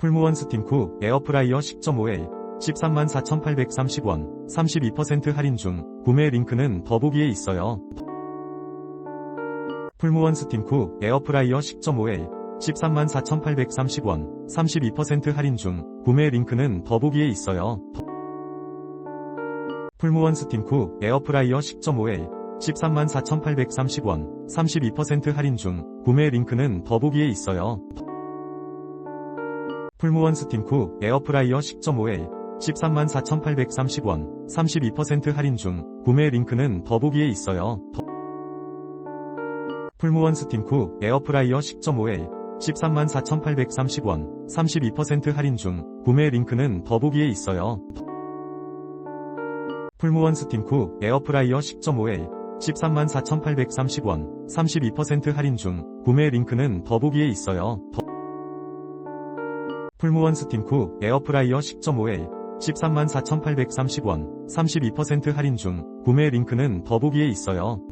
풀무원 스팀쿠 에어프라이어 10.5L 134,830원 32% 할인 중 구매 링크는 더보기에 있어요. 풀무원 스팀쿠 에어프라이어 10.5L 134,830원 32% 할인 중 구매 링크는 더보기에 있어요. 풀무원 스팀쿠 에어프라이어 10.5L 134,830원 32% 할인 중 구매 링크는 더보기에 있어요. 풀무원 스팀쿠 에어프라이어 10.5L 134,830원 32% 할인 중 구매 링크는 더보기에 있어요. 풀무원 스팀쿠 에어프라이어 10.5L 134,830원 32% 할인 중 구매 링크는 더보기에 있어요. 풀무원 스팀쿠 에어프라이어 10.5L 134,830원 32% 할인 중 구매 링크는 더보기에 있어요. 풀무원 스팀쿠 에어프라이어 10.5L 134,830원 32% 할인 중 구매 링크는 더보기에 있어요.